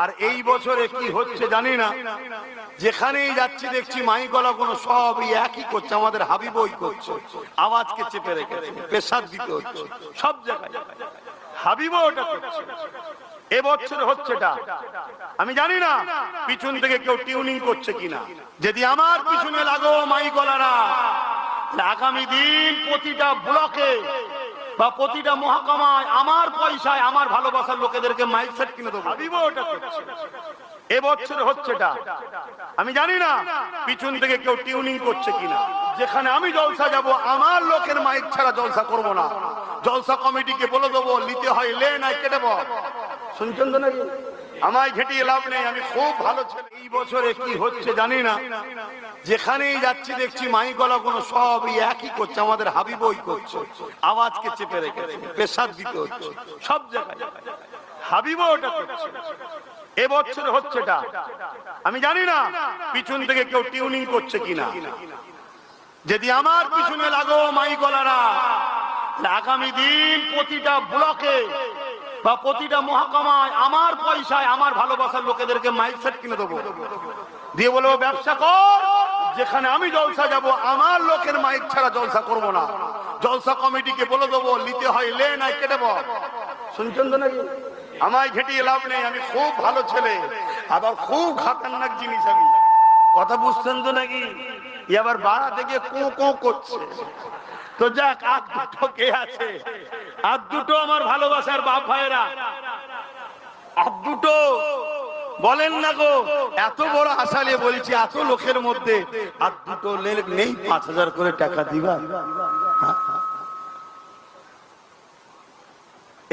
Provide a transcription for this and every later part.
আর এই বছরে কি হচ্ছে জানি না। যেখানেই যাচ্ছি দেখছি মাইকলা কোনো সব একই করছে, আমাদের হাবিবই করছে। আওয়াজকে চেপে রেখেছে পেশাদ দিতে হচ্ছে, সব জায়গায়। হাবিবও ওটা করছে। এবছর হচ্ছেটা। আমি জানি না পিছন থেকে কেউ টিউনিং করছে কিনা। যদি আমার পিছনে লাগো মাইকলারা আগামী দিন প্রতিটা ব্লকে বা প্রতিটা মহাকামায় আমার পয়সায় আমার ভালোবাসার লোকেদেরকে মাইক সেট কিনে দেবো। এবছর হচ্ছেটা। আমি জানি না পিছন থেকে কেউ টিউনিং করছে কিনা। যেখানে আমি জলসা যাব, আমার লোকের মাইক ছাড়া জলসা করব না। জলসা কমিটিকে বলে দেবো নিতে হয়, লে নাই, কেটে শুনছেন তো নাকি? আমায় ঘেটিয়ে লাভ নেই, আমি খুব ভালো ছেলে। এই বছরে কি হচ্ছে জানি না। যেখানেই যাচ্ছি দেখছি মাইকলা কোনো সব একই করছে, আমাদের হাবিবই করছে। আওয়াজকে চেপে রেখেছে পেশাদ দিতে হচ্ছে, সব জায়গায়। হাবিবও ওটা করছে। এবছর হচ্ছেটা। আমি জানি না পিছন থেকে কেউ টিউনিং করছে কিনা। যদি আমার পিছনে লাগো মাই মাইকলারা আগামী দিন প্রতিটা ব্লকে বা প্রতিটা মহাকামায় আমার পয়সায়, আমার ভালোবাসার লোকেদেরকে মাইক সেট কিনে দেবো। দিয়ে বলব ব্যবসা কর, যেখানে আমি জলসা যাব, আমার লোকের মাইক ছাড়া জলসা করব না। জলসা কমিটিকে বলে দেবো, নিতে হয়, লে নাই, কেটে বল শুনছেন তো নাকি? আমায় ঘেটিয়ে লাভ নেই, আমি খুব ভালো ছেলে, আবার খুব খাতারনাক জিনিস আমি। কথা বুঝছেন তো নাকি? ই আবার বাড়া থেকে কো কো করছে। তো যাক আর দুটো কে আছে? আর দুটো আমার ভালোবাসার বাপ ভাইরা আর দুটো, বলেন না গো, এত বড় আশা নিয়ে বলছি, এত লোকের মধ্যে। আর দুটো নেই, পাঁচ হাজার করে টাকা দিবা?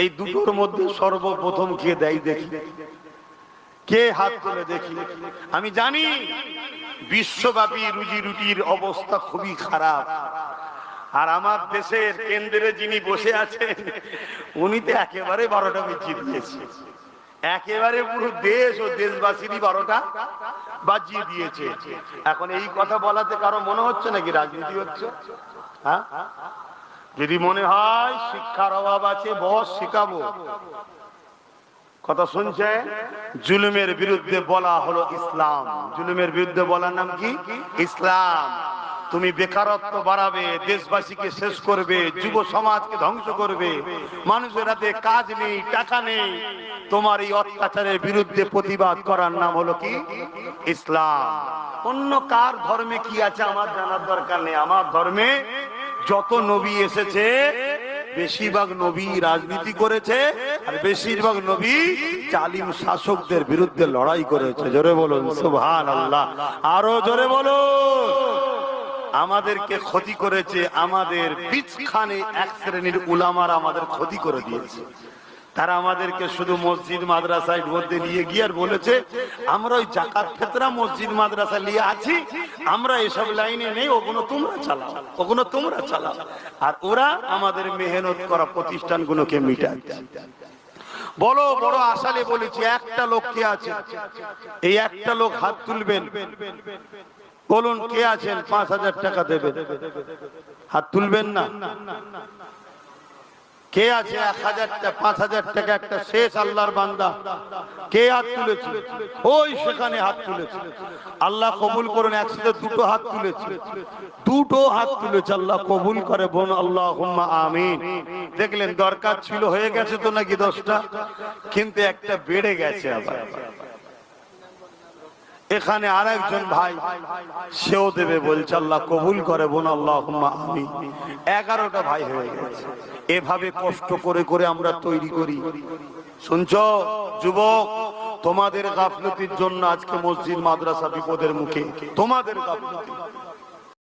এই দুটোর মধ্যে সর্বপ্রথম কে দেয় দেখি। কে হাত তুলে দেখি। আমি জানি, বিশ্বব্যাপী রুজি রুটির অবস্থা খুবই খারাপ। আর আমার দেশের কেন্দ্রে যিনি বসে আছেন, উনি তো একেবারে বারোটা মিচিয়ে দিয়েছে। একেবারে পুরো দেশ ও দেশবাসীরই বারোটা বাজিয়ে দিয়েছে। এখন এই কথা বলাতে কারও মনে হচ্ছে নাকি? রাজনীতি হচ্ছে? হ্যাঁ? যদি মনে হয়, শিক্ষার অভাব আছে, বস শিখাবো। কথা শুনছে? জুলুমের বিরুদ্ধে বলা হলো ইসলাম। জুলুমের বিরুদ্ধে বলার নাম কি? ইসলাম। তুমি বেকারত্ব বাড়াবে, দেশবাসীকে শেষ করবে, যুব সমাজকে ধ্বংস করবে, মানুষের হাতে কাজ নেই, টাকা নেই। তোমার এই অত্যাচারের বিরুদ্ধে প্রতিবাদ করার নাম হলো কি? ইসলাম। অন্য কার ধর্মে কি আছে আমার জানার দরকার নেই। আমার ধর্মে যত নবী এসেছে, বেশিরভাগ নবী রাজনীতি করেছে, আর বেশিরভাগ নবী জালিম শাসকদের বিরুদ্ধে লড়াই করেছে। জোরে বলুন সুবহান আল্লাহ আরও জোরে বলুন। আমাদেরকে ক্ষতি করেছে, আমাদের পিছখানে এক শ্রেণির উলামার আমাদের ক্ষতি করে দিয়েছে। তারা আমাদেরকে শুধু মসজিদ, মাদ্রাসায় মধ্যে নিয়ে গিয়ে আর বলেছে, আমরা ওই জাকাত ফেতরা মসজিদ মাদ্রাসা নিয়ে আছি, আমরা এসব লাইনে নেই, ওগুলো তোমরা চালাও, ওগুলো তোমরা চালাও। আর ওরা আমাদের মেহনত করা প্রতিষ্ঠানগুলোকে মিটাচ্ছে বলো, বড় আশালে বলেছি, একটা লোক কে আছে? এই একটা লোক হাত তুলবেন। বলুন, কে আছেন? পাঁচ হাজার টাকা দেবেন। হাত তুলবেন না? কে আছে? এক হাজার পাঁচ হাজার টাকা একটা শেষ আল্লাহর বান্দা। কে হাত তুলেছে? ওই সেখানে হাত তুলেছে। আল্লাহ কবুল করুন, একসাথে দুটো হাত তুলেছে। দুটো হাত তুলেছে, আল্লাহ কবুল করে বোন আল্লাহ আমিন। দেখলেন দরকার ছিল, হয়ে গেছে তো নাকি দশটা? কিন্তু একটা বেড়ে গেছে আবার। এখানে আর একজন ভাই, সেও দেবে, বলছে আল্লাহ কবুল করে বোন আল্লাহ আমি এগারোটা ভাই হয়ে গেছে। এভাবে কষ্ট করে করে আমরা তৈরি করি। শুনছ? যুবক, তোমাদের গাফলতির জন্য আজকে মসজিদ, মাদ্রাসা বিপদের মুখে। তোমাদের গাফলতি।